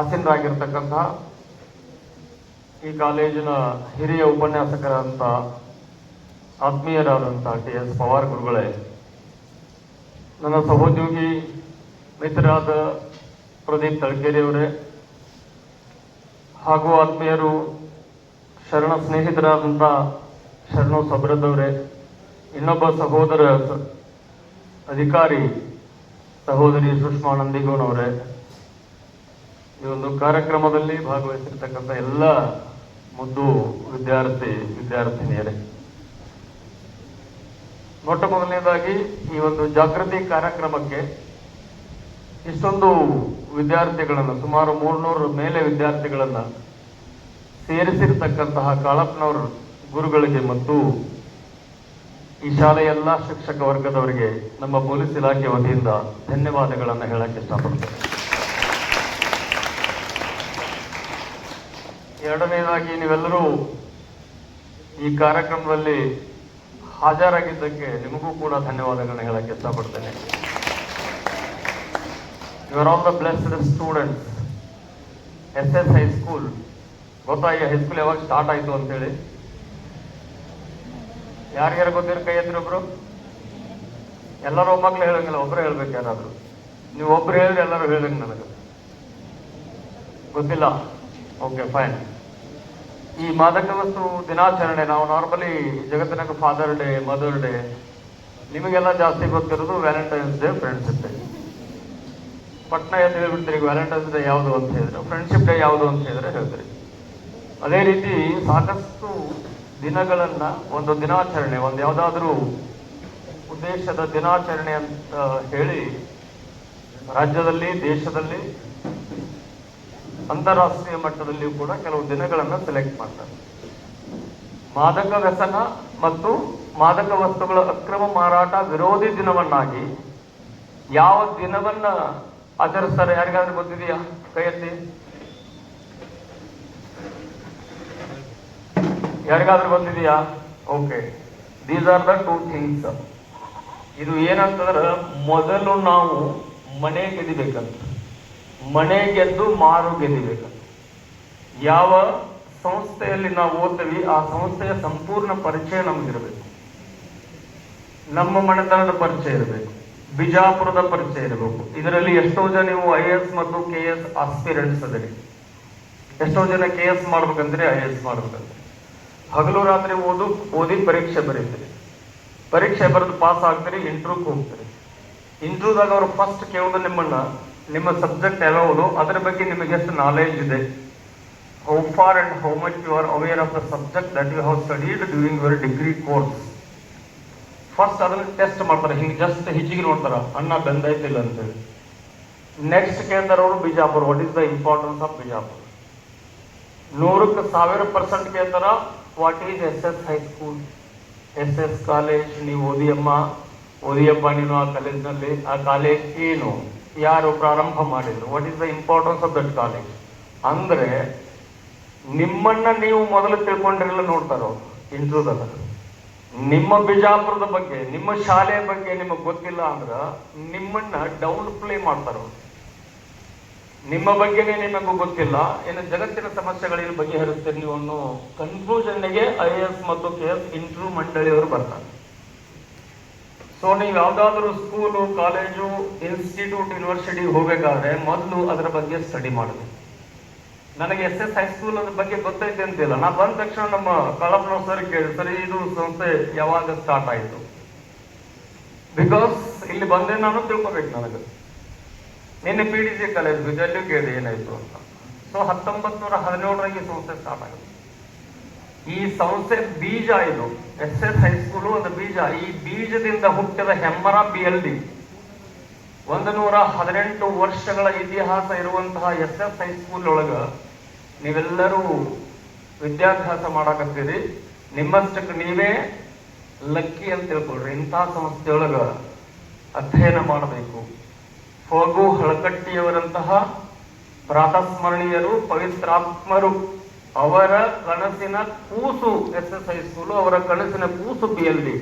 ಆಸೀನರಾಗಿರ್ತಕ್ಕಂತಹ ಈ ಕಾಲೇಜಿನ ಹಿರಿಯ ಉಪನ್ಯಾಸಕರಾದಂಥ ಆತ್ಮೀಯರಾದಂಥ ಟಿ ಎಸ್ ಪವಾರ್ ಗುರುಗಳೇ, ನನ್ನ ಸಹೋದ್ಯೋಗಿ ಮಿತ್ರರಾದ ಪ್ರದೀಪ್ ತಳಕೇರಿಯವರೇ ಹಾಗೂ ಆತ್ಮೀಯರು ಶರಣ ಸ್ನೇಹಿತರಾದಂಥ ಶರಣು ಸಬ್ರದವರೇ, ಇನ್ನೊಬ್ಬ ಸಹೋದರ ಅಧಿಕಾರಿ ಸಹೋದರಿ ಸುಷ್ಮಾ ನಂದಿಗೋನವರೇ ಈ ಒಂದು ಕಾರ್ಯಕ್ರಮದಲ್ಲಿ ಭಾಗವಹಿಸಿರ್ತಕ್ಕಂಥ ಎಲ್ಲ ಮುದ್ದು ವಿದ್ಯಾರ್ಥಿ ವಿದ್ಯಾರ್ಥಿನಿಯರೇ. ಮೊಟ್ಟ ಮೊದಲನೇದಾಗಿ ಈ ಒಂದು ಜಾಗೃತಿ ಕಾರ್ಯಕ್ರಮಕ್ಕೆ ಇಷ್ಟೊಂದು ವಿದ್ಯಾರ್ಥಿಗಳನ್ನು, ಸುಮಾರು ಮೂರ್ನೂರು ಮೇಲೆ ವಿದ್ಯಾರ್ಥಿಗಳನ್ನ ಸೇರಿಸಿರ್ತಕ್ಕಂತಹ ಕಾಳಪ್ಪನವರ ಗುರುಗಳಿಗೆ ಮತ್ತು ಈ ಶಾಲೆಯ ಎಲ್ಲ ಶಿಕ್ಷಕ ವರ್ಗದವರಿಗೆ ನಮ್ಮ ಪೊಲೀಸ್ ಇಲಾಖೆ ವತಿಯಿಂದ ಧನ್ಯವಾದಗಳನ್ನು ಹೇಳಕ್ಕೆ ಇಷ್ಟಪಡ್ತೇನೆ. ಎರಡನೇದಾಗಿ ನೀವೆಲ್ಲರೂ ಈ ಕಾರ್ಯಕ್ರಮದಲ್ಲಿ ಹಾಜರಾಗಿದ್ದಕ್ಕೆ ನಿಮಗೂ ಕೂಡ ಧನ್ಯವಾದಗಳನ್ನು ಹೇಳಕ್ಕೆ ಇಷ್ಟಪಡ್ತೇನೆ. You are all the blessed students S S high school ಗೊತ್ತಾ ಈ ಹೈಸ್ಕೂಲ್ ಯಾವಾಗ ಸ್ಟಾರ್ಟ್ ಆಯಿತು ಅಂತೇಳಿ? ಯಾರ್ಯಾರು ಗೊತ್ತಿರೋ ಕೈ ಎತ್ತಿರೊಬ್ರು ಎಲ್ಲರೂ ಒಬ್ಬಕ್ಲೆ ಹೇಳಂಗಿಲ್ಲ, ಒಬ್ರು ಹೇಳ್ಬೇಕು ಯಾರಾದರೂ. ನೀವು ಒಬ್ರು ಹೇಳಿದ್ರೆ ಎಲ್ಲರೂ ಹೇಳಂಗೆ ನನಗೆ. ಗೊತ್ತಿಲ್ಲ? ಓಕೆ ಫೈನ್ ಈ ಮಾದಕ ವಸ್ತು ದಿನಾಚರಣೆ, ನಾವು ನಾರ್ಮಲಿ ಜಗತ್ತಿನಾಗ ಫಾದರ್ ಡೇ ಮದರ್ ಡೇ ನಿಮಗೆಲ್ಲ ಜಾಸ್ತಿ ಗೊತ್ತಿರೋದು ವ್ಯಾಲೆಂಟೈನ್ಸ್ ಡೇ ಫ್ರೆಂಡ್ಶಿಪ್ ಡೇ ಪಟ್ನ ಎಲ್ಲಿ ಹೇಳ್ಬಿಡ್ತೀರಿ ವ್ಯಾಲೆಂಟೈನ್ಸ್ ಡೇ ಯಾವುದು ಅಂತ ಹೇಳಿದ್ರೆ ಫ್ರೆಂಡ್ಶಿಪ್ ಡೇ ಯಾವುದು ಅಂತ ಹೇಳಿದ್ರೆ ಹೇಳ್ತೀರಿ. ಅದೇ ರೀತಿ ಸಾಕಷ್ಟು ದಿನಗಳನ್ನ ಒಂದು ದಿನಾಚರಣೆ, ಒಂದು ಯಾವುದಾದ್ರೂ ಉದ್ದೇಶದ ದಿನಾಚರಣೆ ಅಂತ ಹೇಳಿ ರಾಜ್ಯದಲ್ಲಿ, ದೇಶದಲ್ಲಿ ಅಂತಾರಾಷ್ಟ್ರೀಯ ಮಟ್ಟದಲ್ಲಿಯೂ ಕೂಡ ಕೆಲವು ದಿನಗಳನ್ನು ಸೆಲೆಕ್ಟ್ ಮಾಡ್ತಾರೆ. ಮಾದಕ ವ್ಯಸನ ಮತ್ತು ಮಾದಕ ವಸ್ತುಗಳ ಅಕ್ರಮ ಮಾರಾಟ ವಿರೋಧಿ ದಿನವನ್ನಾಗಿ ಯಾವ ದಿನವನ್ನ ಆಚರಿಸ್ತಾರೆ? ಯಾರಿಗಾದ್ರೂ ಗೊತ್ತಿದೆಯಾ ಕೈಯಲ್ಲಿ? ಯಾರಿಗಾದ್ರೂ ಗೊತ್ತಿದೆಯಾ? Okay these are the two things ಇದು ಏನಂತಂದ್ರೆ ಮೊದಲು ನಾವು ಮನೆ ಗೆದಿಬೇಕಂತ ಮನೆ ಗೆದ್ದು ಮಾರು ಗೆದ್ದಿಬೇಕು ಯಾವ ಸಂಸ್ಥೆಯಲ್ಲಿ ನಾವು ಓದ್ತೀವಿ, ಆ ಸಂಸ್ಥೆಯ ಸಂಪೂರ್ಣ ಪರಿಚಯ ನಮಗಿರಬೇಕು. ನಮ್ಮ ಮನೆತನದ ಪರಿಚಯ ಇರಬೇಕು. ಬಿಜಾಪುರದ ಪರಿಚಯ ಇರಬೇಕು. ಇದರಲ್ಲಿ ಎಷ್ಟೋ ಜನ ನೀವು ಐ ಎಸ್ ಮತ್ತು ಕೆ ಎಸ್ ಆಸ್ಪಿರೆಂಟ್ಸ್ ಅದರಿ. ಎಷ್ಟೋ ಜನ ಕೆ ಎಸ್ ಮಾಡ್ಬೇಕಂದ್ರೆ ಐ ಎಸ್ ಮಾಡ್ಬೇಕಂದ್ರೆ. ಹಗಲು ರಾತ್ರಿ ಓದು, ಓದಿ ಪರೀಕ್ಷೆ ಬರೀತೀರಿ. ಪರೀಕ್ಷೆ ಬರೆದು ಪಾಸ್ ಆಗ್ತೀರಿ ಇಂಟ್ರ್ಯೂಗೆ ಹೋಗ್ತೀರಿ. ಇಂಟ್ರ್ಯೂದಾಗ ಅವರು ಫಸ್ಟ್ ಕೇಳೋದು ನಿಮ್ಮನ್ನ ನಿಮ್ಮ ಸಬ್ಜೆಕ್ಟ್ ಯಾವುದು ಅದರ ಬಗ್ಗೆ ನಿಮಗೆ ಎಷ್ಟು ನಾಲೆಜ್ ಇದೆ. How far and how much you are aware of the subject that you have studied during your degree course first ಅದನ್ನ ಟೆಸ್ಟ್ ಮಾಡ್ತಾರೆ, ಹಿಂಗೆ ಜಸ್ಟ್ ಹಿಚ್ಚಿಗೆ ನೋಡ್ತಾರ, ಅಣ್ಣ ಬೆಂದೈತಿಲ್ಲ ಅಂತೇಳಿ. ನೆಕ್ಸ್ಟ್ ಕೇಳ್ತಾರ ಅವರು Bijapur what is the importance of Bijapur? ನೂರಕ್ಕೆ ಸಾವಿರ ಪರ್ಸೆಂಟ್ ಕೇಳ್ತಾರ what is S S high school S S college ನೀವು ಓದಿಯಮ್ಮ, ಓದಿಯಪ್ಪ ನೀನು ಆ ಕಾಲೇಜ್ನಲ್ಲಿ ಆ ಕಾಲೇಜ್ ಏನು? ಯಾರು ಪ್ರಾರಂಭ ಮಾಡಿದ್ರು? What is the importance of that college ಅಂದ್ರೆ ನಿಮ್ಮನ್ನ ನೀವು ಮೊದಲು ತಿಳ್ಕೊಂಡಿರಲ್ಲ ನೋಡ್ತಾರೋ? ಇಂಟ್ರೂದಲ್ಲ ನಿಮ್ಮ ಬಿಜಾಪುರದ ಬಗ್ಗೆ, ನಿಮ್ಮ ಶಾಲೆಯ ಬಗ್ಗೆ ನಿಮಗೆ ಗೊತ್ತಿಲ್ಲ ಅಂದ್ರ ನಿಮ್ಮನ್ನ ಡೌನ್ ಪ್ಲೇ ಮಾಡ್ತಾರ? ನಿಮ್ಮ ಬಗ್ಗೆನೇ ನಿಮಗೂ ಗೊತ್ತಿಲ್ಲ. ಏನು ಜಗತ್ತಿನ ಸಮಸ್ಯೆಗಳಿಗೆ ಬಗೆಹರಿಸ್ತೀರಿ ನೀವು ಅನ್ನೋ ಕನ್ಕ್ಲೂಷನ್ಗೆ ಐ ಎಸ್ ಮತ್ತು ಕೆ ಎಸ್ ಇಂಟ್ರೂ ಮಂಡಳಿಯವರು ಬರ್ತಾರೆ. ಸೊ ನೀವು ಯಾವುದಾದ್ರೂ ಸ್ಕೂಲು ಕಾಲೇಜು ಇನ್ಸ್ಟಿಟ್ಯೂಟ್ ಯೂನಿವರ್ಸಿಟಿ ಹೋಗಬೇಕಾದ್ರೆ ಮೊದಲು ಅದರ ಬಗ್ಗೆ ಸ್ಟಡಿ ಮಾಡಬೇಕು ನನಗೆ ಎಸ್ ಎಸ್ ಹೈಸ್ಕೂಲ್ ಅದ್ರ ಬಗ್ಗೆ ಗೊತ್ತೈತೆ ಅಂತಿಲ್ಲ. ನಾ ಬಂದ ತಕ್ಷಣ ನಮ್ಮ ಕಳಪ್ನವ್ ಸರ್ ಕೇಳಿ ಸರಿ, ಇದು ಸಂಸ್ಥೆ ಯಾವಾಗ ಸ್ಟಾರ್ಟ್ ಆಯಿತು? ಬಿಕಾಸ್ ಇಲ್ಲಿ ಬಂದೆ ನಾನು ತಿಳ್ಕೊಬೇಕು ನನಗೆ. ನಿನ್ನೆ ಪಿ ಡಿ ಸಿ ಕಾಲೇಜ್ ಬಿಜಲ್ಲು ಕೇಳಿ ಏನಾಯ್ತು ಅಂತ. ಸೊ ಹತ್ತೊಂಬತ್ತು ನೂರ ಹದಿನೇಳರಾಗಿ ಸಂಸ್ಥೆ ಸ್ಟಾರ್ಟ್ ಆಗುತ್ತೆ ಈ ಸಂಸ್ಥೆ ಬೀಜ ಇದು ಎಸ್ ಎಸ್ ಹೈಸ್ಕೂಲು ಒಂದು ಬೀಜ. ಈ ಬೀಜದಿಂದ ಹುಟ್ಟಿದ ಹೆಮ್ಮರ ಬಿ ಎಲ್ ಡಿ ಒಂದು ನೂರ ಹದಿನೆಂಟು ವರ್ಷಗಳ ಇತಿಹಾಸ ಇರುವಂತಹ ಎಸ್ ಎಸ್ ಹೈಸ್ಕೂಲ್ ಒಳಗ ನೀವೆಲ್ಲರೂ ವಿದ್ಯಾಭ್ಯಾಸ ಮಾಡಕತ್ತೀರಿ. ನಿಮ್ಮಷ್ಟಕ್ಕೆ ನೀವೇ ಲಕ್ಕಿ ಅಂತ ತಿಳ್ಕೊಳ್ರಿ. ಇಂತಹ ಸಂಸ್ಥೆಯೊಳಗ ಅಧ್ಯಯನ ಮಾಡಬೇಕು. ಫಗು ಹಳಕಟ್ಟಿಯವರಂತಹ ಪ್ರಾತಸ್ಮರಣೀಯರು, ಪವಿತ್ರಾತ್ಮರು. ಅವರ ಕನಸಿನ ಕೂಸು ಎಸ್ ಎಸ್ ಹೈಸ್ಕೂಲು ಅವರ ಕನಸಿನ ಕೂಸು ಬಿ ಎಲ್ ಡಿ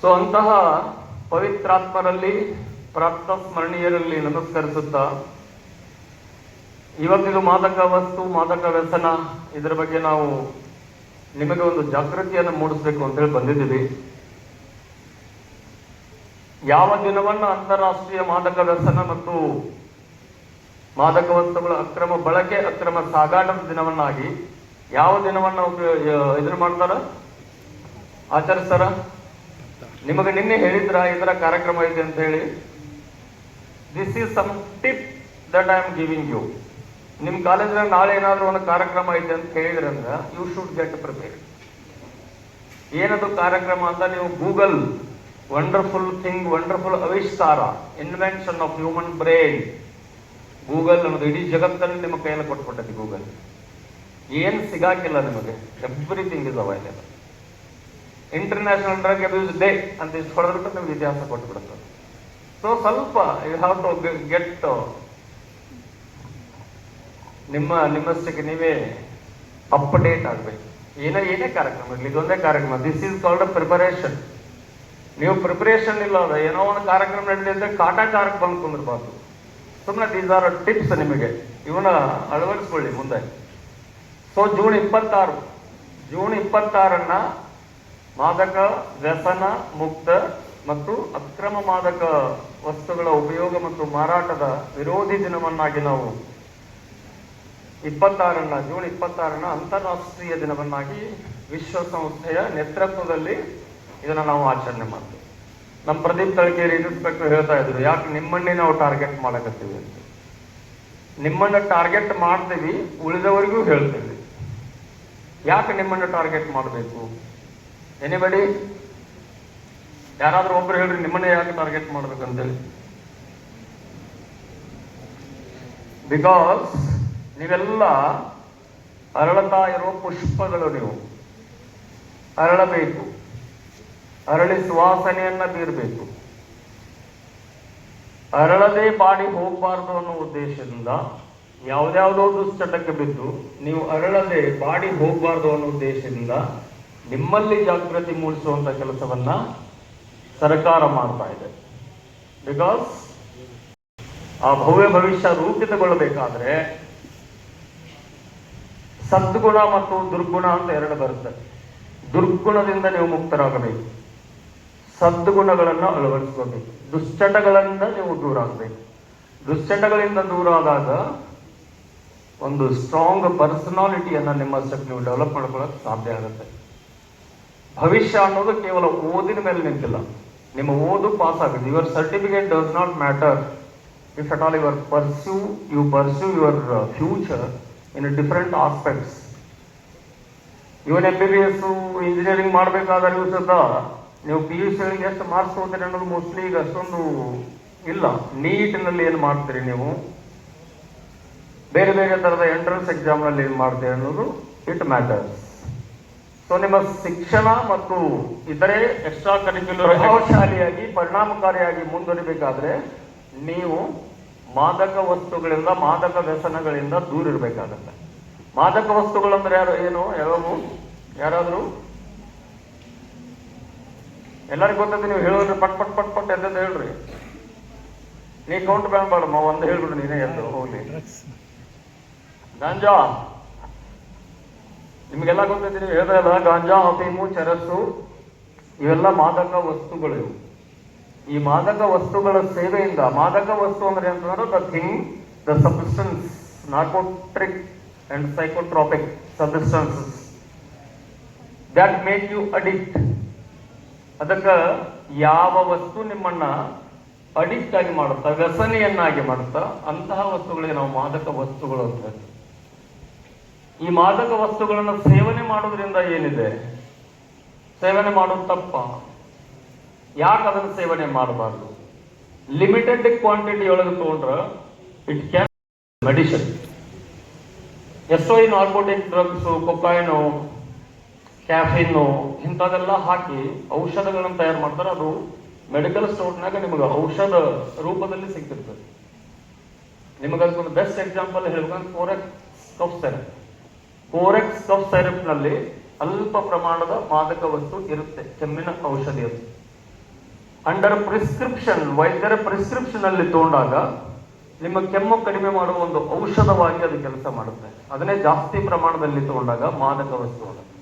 ಸೊ ಅಂತಹ ಪವಿತ್ರಾತ್ಮರಲ್ಲಿ, ಪ್ರಾಪ್ತ ಸ್ಮರಣೀಯರಲ್ಲಿ ನಮಸ್ಕರಿಸುತ್ತಾ ಇವತ್ತಿದು ಮಾದಕ ವಸ್ತು, ಮಾದಕ ವ್ಯಸನ, ಇದರ ಬಗ್ಗೆ ನಾವು ನಿಮಗೆ ಒಂದು ಜಾಗೃತಿಯನ್ನು ಮೂಡಿಸಬೇಕು ಅಂತೇಳಿ ಬಂದಿದ್ದೀವಿ. ಯಾವ ದಿನವನ್ನು ಅಂತಾರಾಷ್ಟ್ರೀಯ ಮಾದಕ ವ್ಯಸನ ಮತ್ತು ಮಾದಕ ವಸ್ತುಗಳ ಅಕ್ರಮ ಬಳಕೆ, ಅಕ್ರಮ ಸಾಗಾಟದ ದಿನವನ್ನಾಗಿ ಯಾವ ದಿನವನ್ನ ಇದನ್ನ ಮಾಡ್ತಾರ? ಆಚರಿಸ್ತಾರ? ನಿಮಗೆ ನಿನ್ನೆ ಹೇಳಿದ್ರ ಇದರ ಕಾರ್ಯಕ್ರಮ ಇದೆ ಅಂತ ಹೇಳಿ. This is some tip that I am giving you ನಿಮ್ಮ ಕಾಲೇಜ್ನಾಗ ನಾಳೆ ಏನಾದರೂ ಒಂದು ಕಾರ್ಯಕ್ರಮ ಇದೆ ಅಂತ ಹೇಳಿದ್ರಂದ್ರ ಯು ಶುಡ್ ಗೆಟ್ ಪ್ರಿಪೇರ್ ಏನದು ಕಾರ್ಯಕ್ರಮ ಅಂತ ನೀವು Google wonderful thing wonderful ಅವಿಷ್ಕಾರ invention of human brain Google ಅನ್ನೋದು ಇಡೀ ಜಗತ್ತಲ್ಲಿ ನಿಮ್ಮ ಕೈಯಲ್ಲಿ ಕೊಟ್ಬಿಟ್ಟೈತಿ ಗೂಗಲ್. ಏನು ಸಿಗಾಕಿಲ್ಲ ನಿಮಗೆ? Everything is available international drug abuse day ಅಂತ ಇಷ್ಟು ನಿಮ್ಗೆ ಇತಿಹಾಸ ಕೊಟ್ಬಿಡುತ್ತೆ. ಸೊ ಸ್ವಲ್ಪ ಯು ಹ್ಯಾವ್ ಟು ಗೆಟ್ ನಿಮ್ಮ ನಿಮ್ಮಷ್ಟಕ್ಕೆ ನೀವೇ ಅಪ್ಡೇಟ್ ಆಗಬೇಕು. ಏನೋ, ಏನೇ ಕಾರ್ಯಕ್ರಮ ಇರಲಿ, ಇದೊಂದೇ ಕಾರ್ಯಕ್ರಮ. This is called a preparation ನೀವು ಪ್ರಿಪರೇಷನ್ ಇಲ್ಲ ಏನೋ ಒಂದು ಕಾರ್ಯಕ್ರಮ ನಡೆದಿದೆ ಕಾಟಾ ಕಾಟಾಚಾರಕ್ಕೆ ಬಂದು ಕುಂದಿರ್ಬಾರ್ದು. ಸುಮ್ಮನೆ ದೀಸ್ ಆರ್ ಟಿಪ್ಸ್ ನಿಮಗೆ. ಇವನ್ನ ಅಳವಡಿಸ್ಕೊಳ್ಳಿ ಮುಂದೆ. ಸೊ ಜೂನ್ ಇಪ್ಪತ್ತಾರು. ಜೂನ್ ಇಪ್ಪತ್ತಾರನ್ನ ಮಾದಕ, ವ್ಯಸನ, ಮುಕ್ತ ಮತ್ತು ಅಕ್ರಮ ಮಾದಕ ವಸ್ತುಗಳ ಉಪಯೋಗ ಮತ್ತು ಮಾರಾಟದ ವಿರೋಧಿ ದಿನವನ್ನಾಗಿ ನಾವು ಇಪ್ಪತ್ತಾರನ್ನ ಜೂನ್ ಇಪ್ಪತ್ತಾರನ್ನ ಅಂತಾರಾಷ್ಟ್ರೀಯ ದಿನವನ್ನಾಗಿ ವಿಶ್ವಸಂಸ್ಥೆಯ ನೇತೃತ್ವದಲ್ಲಿ ಇದನ್ನು ನಾವು ಆಚರಣೆ ಮಾಡ್ತೀವಿ. ನಮ್ಮ ಪ್ರದೀಪ್ ತಳಕೇರಿ ಇನ್ಸ್ಪೆಕ್ಟರ್ ಹೇಳ್ತಾ ಇದ್ರು, ಯಾಕೆ ನಿಮ್ಮನ್ನೇ ನಾವು ಟಾರ್ಗೆಟ್ ಮಾಡಕತ್ತೀವಿ ಅಂತ. ನಿಮ್ಮನ್ನ ಟಾರ್ಗೆಟ್ ಮಾಡ್ತೀವಿ, ಉಳಿದವರಿಗೂ ಹೇಳ್ತೀವಿ. ಯಾಕೆ ನಿಮ್ಮನ್ನ ಟಾರ್ಗೆಟ್ ಮಾಡಬೇಕು? ಎನಿಬಡಿ ಯಾರಾದ್ರೂ ಒಬ್ರು ಹೇಳ್ರಿ, ನಿಮ್ಮನ್ನೇ ಯಾಕೆ ಟಾರ್ಗೆಟ್ ಮಾಡ್ಬೇಕಂತೇಳಿ. ಬಿಕಾಸ್ ನೀವೆಲ್ಲ ಅರಳತಾ ಇರೋ ಪುಷ್ಪಗಳು ನೀವು. ಅರಳಬೇಕು. ಅರಳಿ ಸುವಾಸನೆಯನ್ನ ಬೀರಬೇಕು. ಅರಳದೆ ಬಾಡಿ ಹೋಗಬಾರ್ದು ಅನ್ನೋ ಉದ್ದೇಶದಿಂದ ಯಾವ್ದ್ಯಾವ್ದೋ ದುಶ್ಚಟಕ್ಕೆ ಬಿದ್ದು ನೀವು ಅರಳದೆ ಬಾಡಿ ಹೋಗಬಾರ್ದು ಅನ್ನೋ ಉದ್ದೇಶದಿಂದ ನಿಮ್ಮಲ್ಲಿ ಜಾಗೃತಿ ಮೂಡಿಸುವಂತ ಕೆಲಸವನ್ನ ಸರ್ಕಾರ ಮಾಡ್ತಾ ಇದೆ. ಬಿಕಾಸ್ ಆ ಭವ್ಯ ಭವಿಷ್ಯ ರೂಪಿತಗೊಳ್ಳಬೇಕಾದ್ರೆ ಸದ್ಗುಣ ಮತ್ತು ದುರ್ಗುಣ ಅಂತ ಎರಡು ಬರುತ್ತೆ. ದುರ್ಗುಣದಿಂದ ನೀವು ಮುಕ್ತರಾಗಬೇಕು. ಸದ್ಗುಣಗಳನ್ನ ಅಳವಡಿಸ್ಕೋಬೇಕು. ದುಶ್ಚಟಗಳಿಂದ ನೀವು ದೂರ ಆಗಬೇಕು ದುಶ್ಚಟಗಳಿಂದ ದೂರ ಆದಾಗ ಒಂದು ಸ್ಟ್ರಾಂಗ್ ಪರ್ಸನಾಲಿಟಿಯನ್ನ ನಿಮ್ಮಷ್ಟಕ್ಕೆ ನೀವು ಡೆವಲಪ್ ಮಾಡ್ಕೊಳ್ಳೋಕೆ ಸಾಧ್ಯ ಆಗುತ್ತೆ. ಭವಿಷ್ಯ ಅನ್ನೋದು ಕೇವಲ ಓದಿನ ಮೇಲೆ ನಿಂತಿಲ್ಲ. ನಿಮ್ಮ ಓದು ಪಾಸ್ ಆಗುತ್ತೆ your certificate does not matter if at all your pursue you pursue your future in different aspects even M B B S engineering ಮಾಡಬೇಕಾದರೂ ಸಹ ನೀವು ಪಿ ಯು ಸಿ ಎಷ್ಟು ಮಾರ್ಕ್ಸ್ ಹೋಗ್ತೀರಿ ಅನ್ನೋದು ಮೋಸ್ಟ್ಲಿ ಈಗ ಅಷ್ಟೊಂದು ಇಲ್ಲ. ನೀಟ್ನಲ್ಲಿ ಏನು ಮಾಡ್ತೀರಿ ನೀವು? ಬೇರೆ ಬೇರೆ ತರದ ಎಂಟ್ರೆನ್ಸ್ ಎಕ್ಸಾಮ್ನಲ್ಲಿ ಏನು ಮಾಡ್ತೀರಿ ಅನ್ನೋದು ಇಟ್ ಮ್ಯಾಟರ್ಸ್ ಸೊ ನಿಮ್ಮ ಶಿಕ್ಷಣ ಮತ್ತು ಇತರೆ ಎಕ್ಸ್ಟ್ರಾ ಕರಿಕ್ಯುಲರ್ ಪ್ರಭಾವಶಾಲಿಯಾಗಿ, ಪರಿಣಾಮಕಾರಿಯಾಗಿ ಮುಂದುವರಿಬೇಕಾದ್ರೆ ನೀವು ಮಾದಕ ವಸ್ತುಗಳಿಂದ, ಮಾದಕ ವ್ಯಸನಗಳಿಂದ ದೂರ ಇರಬೇಕಾಗತ್ತೆ. ಮಾದಕ ವಸ್ತುಗಳಂದ್ರೆ ಯಾರು? ಏನು? ಯಾವ ಯಾರಾದ್ರು? ಎಲ್ಲರಿಗೂ ಗೊತ್ತೈತೆ, ನೀವು ಹೇಳೋದ್ರಿ ಪಟ್ ಪಟ್ ಪಟ್ ಪಟ್ ಎದ್ದೆದ್ದು ಹೇಳ್ರಿ. ನೀ ಕೌಂಟ್ ಬೇಡಮ್ಮ ಒಂದು ಹೇಳ್ಬಿಡು, ನೀನೇ ಎದ್ದು ಹೋಗ್ಲಿ. ಗಾಂಜಾ. ನಿಮಗೆಲ್ಲ ಗೊತ್ತೈತಿ, ನೀವು ಹೇಳ್ದಲ್ಲ ಗಾಂಜಾ ಅಫೀಮು ಚರಸ್ಸು, ಇವೆಲ್ಲ ಮಾದಕ ವಸ್ತುಗಳು ಈ ಮಾದಕ ವಸ್ತುಗಳ ಸೇವೆಯಿಂದ, ಮಾದಕ ವಸ್ತು ಅಂದ್ರೆ ಅಂತಂದ್ರೆ the thing the substance narcotic and psychotropic substances that make you addict ಅದಕ್ಕ ಯಾವ ವಸ್ತು ನಿಮ್ಮನ್ನ ಅಡಿಕ್ಟ್ ಆಗಿ ಮಾಡುತ್ತಾ, ವ್ಯಸನೆಯನ್ನಾಗಿ ಮಾಡುತ್ತಾ, ಅಂತಹ ವಸ್ತುಗಳಿಗೆ ನಾವು ಮಾದಕ ವಸ್ತುಗಳು ಅಂತ. ಈ ಮಾದಕ ವಸ್ತುಗಳನ್ನು ಸೇವನೆ ಮಾಡೋದ್ರಿಂದ ಏನಿದೆ? ಸೇವನೆ ಮಾಡೋದು ತಪ್ಪ. ಯಾಕೆ ಅದನ್ನು ಸೇವನೆ ಮಾಡಬಾರ್ದು? ಲಿಮಿಟೆಡ್ ಕ್ವಾಂಟಿಟಿ ಒಳಗೆ ತಗೊಂಡ್ರ ಇಟ್ ಕ್ಯಾನ್ ಮೆಡಿಸಿನ್ ಎಷ್ಟೋ ಈ ನಾರ್ಕೋಟಿಕ್ ಡ್ರಗ್ಸ್ ಕೊಕಾಯಿನು ಕ್ಯಾಫಿನ್ನು ಇಂಥದೆಲ್ಲ ಹಾಕಿ ಔಷಧಗಳನ್ನು ತಯಾರು ಮಾಡ್ತಾರೆ. ಅದು ಮೆಡಿಕಲ್ ಸ್ಟೋರ್ನಾಗ ನಿಮಗೆ ಔಷಧ ರೂಪದಲ್ಲಿ ಸಿಗ್ತಿರ್ತದೆ. ನಿಮಗೆ ಅದಕ್ಕೊಂದು ಬೆಸ್ಟ್ ಎಕ್ಸಾಂಪಲ್ ಹೇಳ್ಬೇಕಂದ್ರೆ ಕೋರೆಕ್ಸ್ ಕಫ್ ಸೈರಪ್ ಕೋರೆಕ್ಸ್ ಕಫ್ ಸೈರಪ್ನಲ್ಲಿ ಅಲ್ಪ ಪ್ರಮಾಣದ ಮಾದಕ ವಸ್ತು ಇರುತ್ತೆ, ಕೆಮ್ಮಿನ ಔಷಧಿ ಅದು. ಅಂಡರ್ ಪ್ರಿಸ್ಕ್ರಿಪ್ಷನ್ ವೈದ್ಯರ ಪ್ರಿಸ್ಕ್ರಿಪ್ಷನ್ ಅಲ್ಲಿ ತಗೊಂಡಾಗ ನಿಮ್ಮ ಕೆಮ್ಮು ಕಡಿಮೆ ಮಾಡುವ ಒಂದು ಔಷಧವಾಗಿ ಅದು ಕೆಲಸ ಮಾಡುತ್ತೆ. ಅದನ್ನೇ ಜಾಸ್ತಿ ಪ್ರಮಾಣದಲ್ಲಿ ತಗೊಂಡಾಗ ಮಾದಕ ವಸ್ತು ಆಗುತ್ತೆ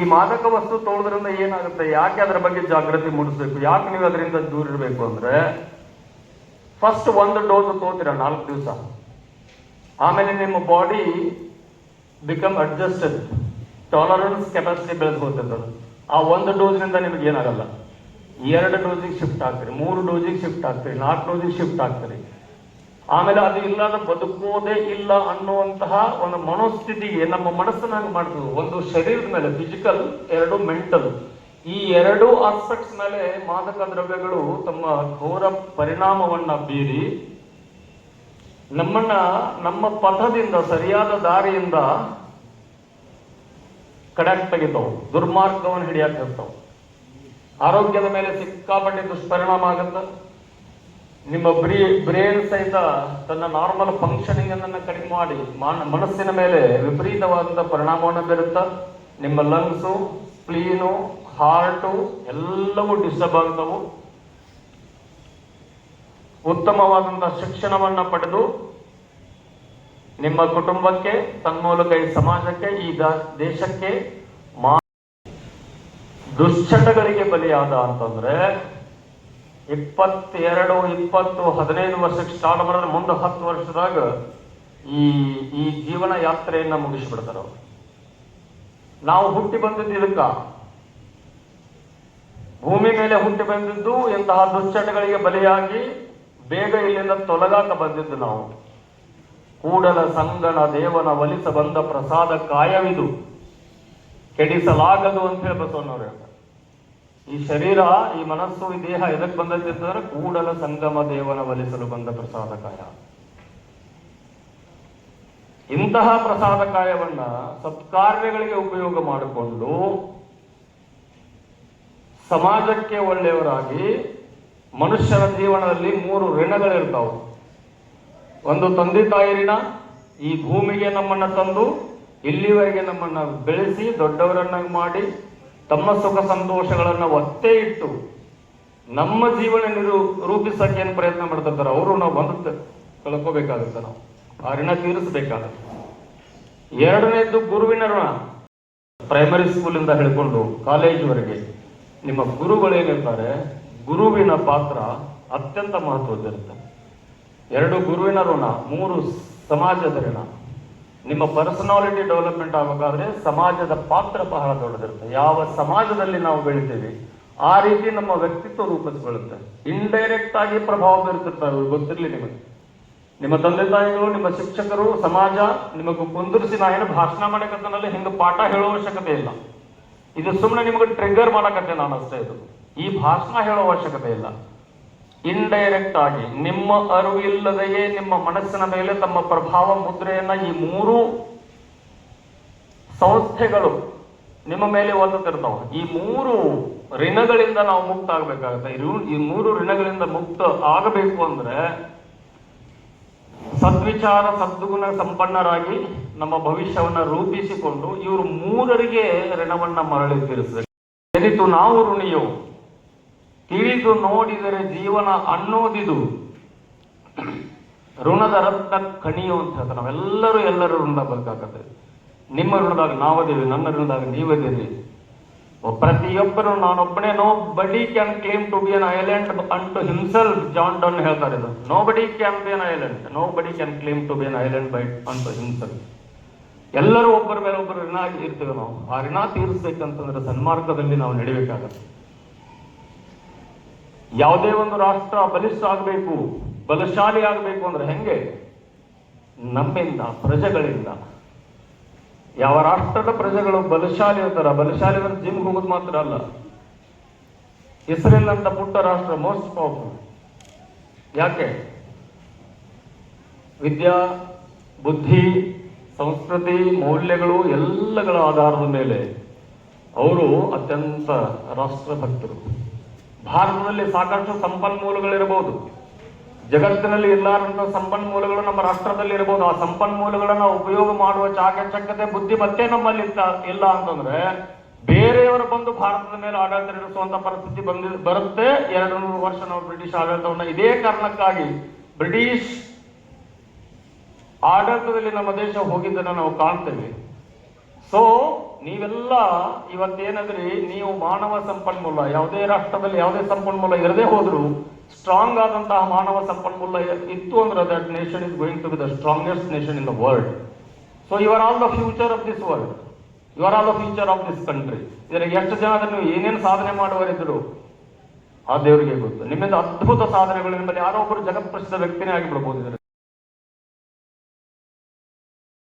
ಈ ಮಾದಕ ವಸ್ತು ತೊಳೆದ್ರಿಂದ ಏನಾಗುತ್ತೆ? ಯಾಕೆ ಅದರ ಬಗ್ಗೆ ಜಾಗೃತಿ ಮೂಡಿಸ್ಬೇಕು? ಯಾಕೆ ನೀವು ಅದರಿಂದ ದೂರ ಇರಬೇಕು ಅಂದ್ರೆ ಫಸ್ಟ್ ಒಂದು ಡೋಸ್ ತೋತೀರ? ನಾಲ್ಕು ದಿವಸ. ಆಮೇಲೆ ನಿಮ್ಮ body become adjusted tolerance capacity ಬೆಳೆದು. ಆ ಒಂದು ಡೋಸ್ನಿಂದ ನಿಮಗೆ ಏನಾಗಲ್ಲ. ಎರಡು ಡೋಸಿಗೆ ಶಿಫ್ಟ್ ಆಗ್ತೀರಿ. ಮೂರು ಡೋಸಿಗೆ ಶಿಫ್ಟ್ ಆಗ್ತೀರಿ. ನಾಲ್ಕು ಡೋಸಿಗೆ ಶಿಫ್ಟ್ ಆಗ್ತೀರಿ. ಆಮೇಲೆ ಅದು ಇಲ್ಲದ ಬದುಕೋದೇ ಇಲ್ಲ ಅನ್ನುವಂತಹ ಒಂದು ಮನೋಸ್ಥಿತಿಗೆ ನಮ್ಮ ಮನಸ್ಸನ್ನಾಗಿ ಮಾಡ್ತದೆ. ಒಂದು ಶರೀರದ ಮೇಲೆ ಫಿಸಿಕಲ್ ಎರಡು ಮೆಂಟಲ್ ಈ ಎರಡು ಆಸ್ಪೆಕ್ಟ್ಸ್ ಮೇಲೆ ಮಾದಕ ದ್ರವ್ಯಗಳು ತಮ್ಮ ಘೋರ ಪರಿಣಾಮವನ್ನ ಬೀರಿ ನಮ್ಮನ್ನ, ನಮ್ಮ ಪಥದಿಂದ, ಸರಿಯಾದ ದಾರಿಯಿಂದ ಕಡೆಕ್ಟ್ ತೆಗಿತಾವ್. ದುರ್ಮಾರ್ಗವನ್ನು ಹಿಡಿಯಕ್ಕೆ ಆರೋಗ್ಯದ ಮೇಲೆ ಸಿಕ್ಕಾಪಟ್ಟೆ ದುಷ್ಪರಿಣಾಮ ಆಗತ್ತ. ನಿಮ್ಮ ಬ್ರೀ, ಬ್ರೇನ್ ಸಹಿತ ತನ್ನ ನಾರ್ಮಲ್ ಫಂಕ್ಷನಿಂಗ್ ಅನ್ನ ಕಡಿಮೆ ಮಾಡಿ, ಮಾನ- ಮನಸ್ಸಿನ ಮೇಲೆ ವಿಪರೀತವಾದಂತಹ ಪರಿಣಾಮವನ್ನು ಬೀರುತ್ತ, ನಿಮ್ಮ ಲಂಗ್ಸು ಸ್ಪ್ಲೀನು ಹಾರ್ಟು ಎಲ್ಲವೂ ಡಿಸ್ಟರ್ಬ್ ಆಗ್ತವು. ಉತ್ತಮವಾದಂತಹ ಶಿಕ್ಷಣವನ್ನ ಪಡೆದು ನಿಮ್ಮ ಕುಟುಂಬಕ್ಕೆ, ತನ್ಮೂಲಕ ಈ ಸಮಾಜಕ್ಕೆ ಈ ದೇಶಕ್ಕೆ ಮಾ ದುಶ್ಚಟಗಳಿಗೆ ಬಲಿಯಾದ ಅಂತಂದ್ರೆ ಇಪ್ಪತ್ತೆರಡು, ಇಪ್ಪತ್ತು, ಹದಿನೈದು ವರ್ಷಕ್ಕೆ ಸ್ಟಾರ್ಟ್ ಮಾಡಿದ್ರೆ ಮುಂದೆ ಹತ್ತು ವರ್ಷದಾಗ ಈ ಈ ಜೀವನ ಯಾತ್ರೆಯನ್ನ ಮುಗಿಸ್ಬಿಡ್ತಾರ ಅವರು. ನಾವು ಹುಟ್ಟಿ ಬಂದಿದ್ದು ಇದಕ್ಕ. ಭೂಮಿ ಮೇಲೆ ಹುಟ್ಟಿ ಬಂದಿದ್ದು ಇಂತಹ ದುಶ್ಚಟಗಳಿಗೆ ಬಲಿಯಾಗಿ ಬೇಗ ಇಲ್ಲಿಂದ ತೊಲಗಾಕ ಬಂದಿದ್ದು ನಾವು. ಕೂಡಲ ಸಂಗಣ ದೇವನ ಒಲಿಸ ಬಂದ ಪ್ರಸಾದ ಕಾಯವಿದು. ಕೆಡಿಸಲಾಗದು ಅಂತ ಹೇಳ್ಬೇಕು ಅನ್ನೋರು ಹೇಳ್ತಾರೆ. ಈ ಶರೀರ, ಈ ಮನಸ್ಸು, ಈ ದೇಹ ಎದಕ್ಕೆ ಬಂದೈತೆ ಅಂತಂದ್ರೆ ಕೂಡಲ ಸಂಗಮ ದೇವನ ಒಲಿಸಲು ಬಂದ ಪ್ರಸಾದ ಕಾಯ ಇಂತಹ ಪ್ರಸಾದ ಕಾಯವನ್ನ ಸತ್ಕಾರ್ಯಗಳಿಗೆ ಉಪಯೋಗ ಮಾಡಿಕೊಂಡು ಸಮಾಜಕ್ಕೆ ಒಳ್ಳೆಯವರಾಗಿ ಮನುಷ್ಯನ ಜೀವನದಲ್ಲಿ ಮೂರು ಋಣಗಳಿರ್ತಾವೆ. ಒಂದು ತಂದೆ ತಾಯಿ ಈ ಭೂಮಿಗೆ ನಮ್ಮನ್ನ ತಂದು, ಇಲ್ಲಿವರೆಗೆ ನಮ್ಮನ್ನ ಬೆಳೆಸಿ, ದೊಡ್ಡವರನ್ನಾಗಿ ಮಾಡಿ ತಮ್ಮ ಸುಖ ಸಂತೋಷಗಳನ್ನು ಒತ್ತೆ ಇಟ್ಟು ನಮ್ಮ ಜೀವನ ರೂಪಿಸಕ್ಕೆ ಏನು ಪ್ರಯತ್ನ ಮಾಡ್ತಿರ್ತಾರೆ ಅವರು ನಾವು ಬಂದು ಕಳ್ಕೋಬೇಕಾಗುತ್ತೆ ನಾವು. ಆ ಋಣ ತೀರಿಸಬೇಕಾಗುತ್ತೆ. ಎರಡನೇದ್ದು ಗುರುವಿನ ಋಣ. ಪ್ರೈಮರಿ ಸ್ಕೂಲಿಂದ ಹಿಡ್ಕೊಂಡು ಕಾಲೇಜ್ವರೆಗೆ ನಿಮ್ಮ ಗುರುಗಳೇನಿರ್ತಾರೆ ಗುರುವಿನ ಪಾತ್ರ ಅತ್ಯಂತ ಮಹತ್ವದ್ದಿರುತ್ತೆ. ಎರಡು ಗುರುವಿನ ಋಣ, ಮೂರು ಸಮಾಜದ ಋಣ. ನಿಮ್ಮ ಪರ್ಸನಾಲಿಟಿ ಡೆವಲಪ್ಮೆಂಟ್ ಆಗಬೇಕಾದ್ರೆ ಸಮಾಜದ ಪಾತ್ರ ಬಹಳ ದೊಡ್ಡದಿರುತ್ತೆ. ಯಾವ ಸಮಾಜದಲ್ಲಿ ನಾವು ಬೆಳಿತೀವಿ, ಆ ರೀತಿ ನಮ್ಮ ವ್ಯಕ್ತಿತ್ವ ರೂಪಿಸಿಕೊಳ್ಳುತ್ತೆ. ಇಂಡೈರೆಕ್ಟ್ ಆಗಿ ಪ್ರಭಾವ ಬೀರುತ್ತಿರ್ತಾರೆ ಗೊತ್ತಿರಲಿ ನಿಮಗೆ. ನಿಮ್ಮ ತಂದೆ ತಾಯಿಗಳು, ನಿಮ್ಮ ಶಿಕ್ಷಕರು, ಸಮಾಜ ನಿಮಗೆ ಕುಂದಿರಿಸಿ ನಾ ಏನು ಭಾಷಣ ಮಾಡಕತ್ತನಲ್ಲಿ, ಹಿಂಗೆ ಪಾಠ ಹೇಳೋ ಅವಶ್ಯಕತೆ ಇಲ್ಲ. ಇದು ಸುಮ್ಮನೆ ನಿಮಗೆ ಟ್ರಿಗರ್ ಮಾಡಕತ್ತೆ ನಾನು ಅಷ್ಟೇ ಇದು. ಈ ಭಾಷಣ ಹೇಳೋ ಅವಶ್ಯಕತೆ ಇಲ್ಲ. ಇಂಡೈರೆಕ್ಟ್ ಆಗಿ ನಿಮ್ಮ ಅರಿವಿಲ್ಲದೆಯೇ ನಿಮ್ಮ ಮನಸ್ಸಿನ ಮೇಲೆ ತಮ್ಮ ಪ್ರಭಾವ ಮುದ್ರೆಯನ್ನ ಈ ಮೂರು ಸಂಸ್ಥೆಗಳು ನಿಮ್ಮ ಮೇಲೆ ಒತ್ತುತ್ತಿರ್ತಾವ ಈ ಮೂರು ಋಣಗಳಿಂದ ನಾವು ಮುಕ್ತ ಆಗಬೇಕಾಗುತ್ತೆ ಈ ಮೂರು ಋಣಗಳಿಂದ ಮುಕ್ತ ಆಗಬೇಕು ಅಂದ್ರೆ ಸದ್ವಿಚಾರ, ಸದ್ಗುಣ ಸಂಪನ್ನರಾಗಿ ನಮ್ಮ ಭವಿಷ್ಯವನ್ನ ರೂಪಿಸಿಕೊಂಡು ಇವರು ಮೂರರಿಗೆ ಋಣವನ್ನ ಮರಳಿ ತೀರಿಸಬೇಕು. ಎನಿತು ನಾವು ಋಣಿಯೋ? ತಿಳಿದು ನೋಡಿದರೆ ಜೀವನ ಅನ್ನೋದಿದು. ಋಣದ ರಕ್ತ ಕಣಿಯು ಅಂತ ಹೇಳ್ತಾರೆ ನಾವೆಲ್ಲರೂ ಎಲ್ಲರೂ ಋಣದ ಬದುಕಾಕತ್ತೆ ನಿಮ್ಮ ಋಣದಾಗ ನಾವದೇವಿ, ನನ್ನ ಋಣದಾಗ ನೀವದಿರಿ ಪ್ರತಿಯೊಬ್ಬರು ನಾನೊಬ್ಬನೇ. Nobody can claim to be an island unto himself. John Donne ಹೇಳ್ತಾರೆ ಇದು. Nobody can be an island nobody can claim to be an island by unto himself. ಎಲ್ಲರೂ ಒಬ್ಬರ ಮೇಲೆ ಒಬ್ಬರು ಋಣ ಆಗಿ ಇರ್ತೀವಿ ನಾವು. ಆ ಋಣ ತೀರಿಸ್ಬೇಕಂತಂದ್ರೆ ಸನ್ಮಾರ್ಗದಲ್ಲಿ ನಾವು ನಡಿಬೇಕಾಗತ್ತೆ. ಯಾವುದೇ ಒಂದು ರಾಷ್ಟ್ರ ಬಲಿಷ್ಠ ಆಗಬೇಕು ಬಲಶಾಲಿ ಆಗಬೇಕು ಅಂದ್ರೆ ಹೆಂಗೆ? ನಮ್ಮಿಂದ, ಪ್ರಜೆಗಳಿಂದ. ಯಾವ ರಾಷ್ಟ್ರದ ಪ್ರಜೆಗಳು ಬಲಶಾಲಿ ಅಂತಾರ? ಬಲಶಾಲಿ ಅಂದ್ರೆ ಜಿಮ್ ಹೋಗೋದು ಮಾತ್ರ ಅಲ್ಲ. ಇಸ್ರೇಲ್ ಅಂತ ಪುಟ್ಟ ರಾಷ್ಟ್ರ ಮೋಸ್ಟ್ ಪವರ್ಫುಲ್ ಯಾಕೆ? ವಿದ್ಯಾ, ಬುದ್ಧಿ, ಸಂಸ್ಕೃತಿ, ಮೌಲ್ಯಗಳು ಎಲ್ಲಗಳ ಆಧಾರದ ಮೇಲೆ ಅವರು ಅತ್ಯಂತ ರಾಷ್ಟ್ರಭಕ್ತರು. ಭಾರತದಲ್ಲಿ ಸಾಕಷ್ಟು ಸಂಪನ್ಮೂಲಗಳಿರಬಹುದು. ಜಗತ್ತಿನಲ್ಲಿ ಇಲ್ಲಾರಂತಹ ಸಂಪನ್ಮೂಲಗಳು ನಮ್ಮ ರಾಷ್ಟ್ರದಲ್ಲಿ ಇರಬಹುದು ಆ ಸಂಪನ್ಮೂಲಗಳನ್ನ ಉಪಯೋಗ ಮಾಡುವ ಚಾಕಚಕ್ಯತೆ ಬುದ್ಧಿ ಮತ್ತೆ ನಮ್ಮಲ್ಲಿ ಇಲ್ಲ ಅಂತಂದ್ರೆ ಬೇರೆಯವರು ಬಂದು ಭಾರತದ ಮೇಲೆ ಆಡಳಿತ ನಡೆಸುವಂತ ಪರಿಸ್ಥಿತಿ ಬಂದಿ, ಬರುತ್ತೆ. ಎರಡು ನೂರು ವರ್ಷ ನಾವು ಬ್ರಿಟಿಷ್ ಆಡಳಿತವನ್ನ ಇದೇ ಕಾರಣಕ್ಕಾಗಿ ಬ್ರಿಟಿಷ್ ಆಡಳಿತದಲ್ಲಿ ನಮ್ಮ ದೇಶ ಹೋಗಿದ್ದನ್ನು ನಾವು ಕಾಣ್ತೇವೆ. ಸೊ ನೀವೆಲ್ಲ ಇವತ್ತೇನಂದ್ರಿ, ನೀವು ಮಾನವ ಸಂಪನ್ಮೂಲ, ಯಾವುದೇ ರಾಷ್ಟ್ರದಲ್ಲಿ ಯಾವುದೇ ಸಂಪನ್ಮೂಲ ಇರದೇ ಹೋದ್ರು ಸ್ಟ್ರಾಂಗ್ ಆದಂತಹ ಮಾನವ ಸಂಪನ್ಮೂಲ ಇತ್ತು ಅಂದ್ರೆ that nation is going to be the strongest nation in the world so you are all the future of this world you are all the future of this country ಇದರ ಎಷ್ಟು ಜನ ಅದನ್ನು ಏನೇನು ಸಾಧನೆ ಮಾಡುವರಿದ್ರು ಆ ದೇವರಿಗೆ ಗೊತ್ತು. ನಿಮ್ಮಿಂದ ಅದ್ಭುತ ಸಾಧನೆಗಳು ನಿಮ್ಮಲ್ಲಿ ಯಾರೋ ಒಬ್ಬರು ಜಗತ್ಪ್ರಸಿದ್ಧ ವ್ಯಕ್ತಿನೇ ಆಗಿಬಿಡ್ಬೋದು